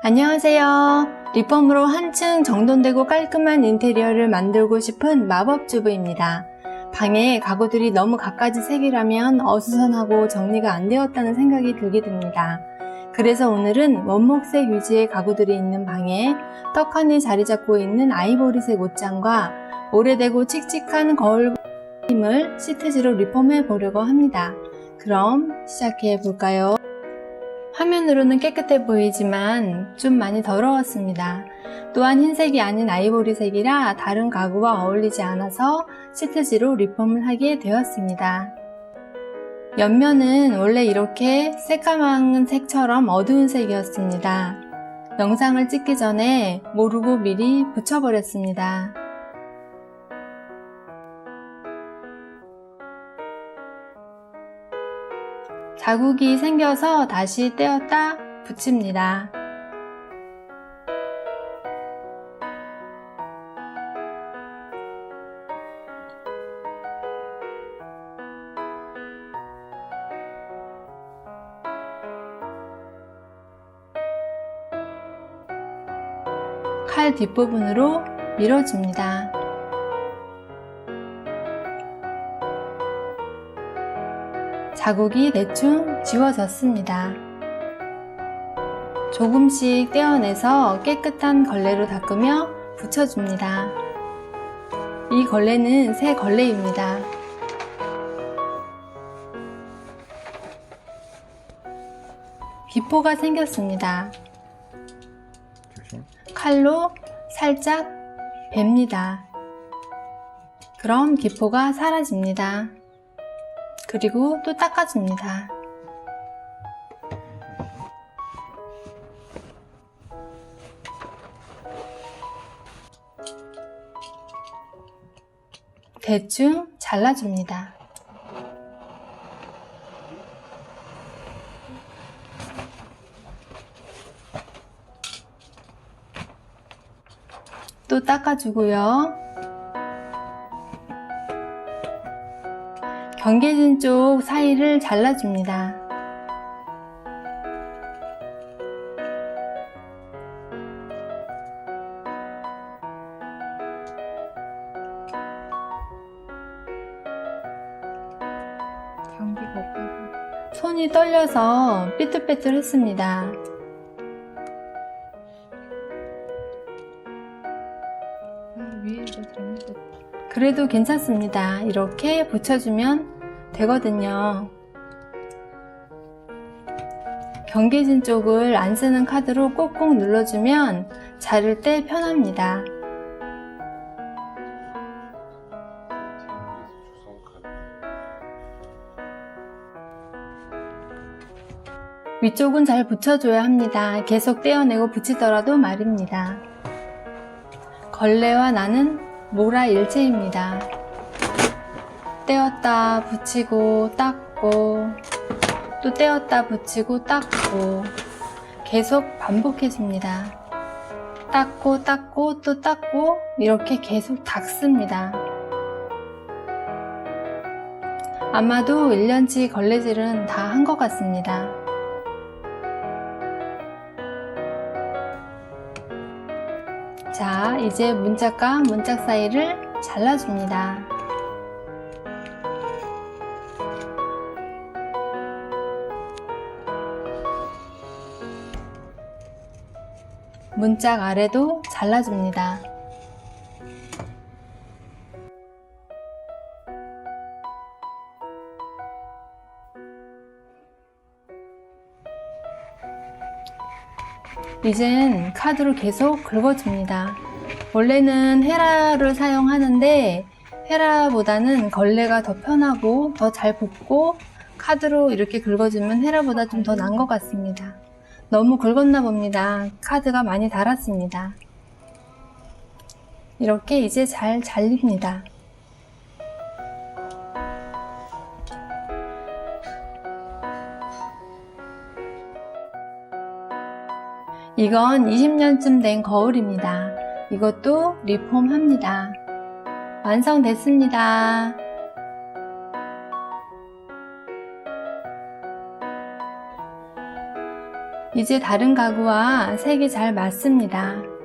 안녕하세요. 리폼으로 한층 정돈되고 깔끔한 인테리어를 만들고 싶은 마법주부입니다. 방에 가구들이 너무 갖가지 색이라면 어수선하고 정리가 안 되었다는 생각이 들게 됩니다. 그래서 오늘은 원목색 유지의 가구들이 있는 방에 떡하니 자리 잡고 있는 아이보리색 옷장과 오래되고 칙칙한 거울 힘을 시트지로 리폼해 보려고 합니다. 그럼 시작해 볼까요? 화면으로는 깨끗해 보이지만 좀 많이 더러웠습니다. 또한 흰색이 아닌 아이보리색이라 다른 가구와 어울리지 않아서 시트지로 리폼을 하게 되었습니다. 옆면은 원래 이렇게 새까만 색처럼 어두운 색이었습니다. 영상을 찍기 전에 모르고 미리 붙여버렸습니다. 자국이 생겨서 다시 떼었다 붙입니다. 칼 뒷부분으로 밀어줍니다. 자국이 대충 지워졌습니다. 조금씩 떼어내서 깨끗한 걸레로 닦으며 붙여줍니다. 이 걸레는 새 걸레입니다. 비포가 생겼습니다. 칼로 살짝 뱁니다. 그럼 기포가 사라집니다. 그리고 또 닦아줍니다. 대충 잘라줍니다. 또 닦아주고요. 경계진 쪽 사이를 잘라줍니다. 손이 떨려서 삐뚤빼뚤했습니다. 아. 그래도 괜찮습니다. 이렇게 붙여주면 되거든요. 경계진 쪽을 안 쓰는 카드로 꼭꼭 눌러주면 자를 때 편합니다. 위쪽은 잘 붙여줘야 합니다. 계속 떼어내고 붙이더라도 말입니다. 걸레와 나는 모라 일체입니다. 떼었다 붙이고 닦고 또 떼었다 붙이고 닦고 계속 반복해줍니다. 닦고 닦고 또 닦고 이렇게 계속 닦습니다. 아마도 1년치 걸레질은 다 한 것 같습니다. 자, 이제 문짝과 문짝 사이를 잘라줍니다. 문짝 아래도 잘라줍니다. 이젠 카드로 계속 긁어줍니다. 원래는 헤라를 사용하는데 헤라보다는 걸레가 더 편하고 더 잘 붙고 카드로 이렇게 긁어주면 헤라보다 좀더 나은 것 같습니다. 너무 긁었나 봅니다. 카드가 많이 닳았습니다. 이렇게 이제 잘 잘립니다. 이건 20년쯤 된 거울입니다. 이것도 리폼합니다. 완성됐습니다. 이제 다른 가구와 색이 잘 맞습니다.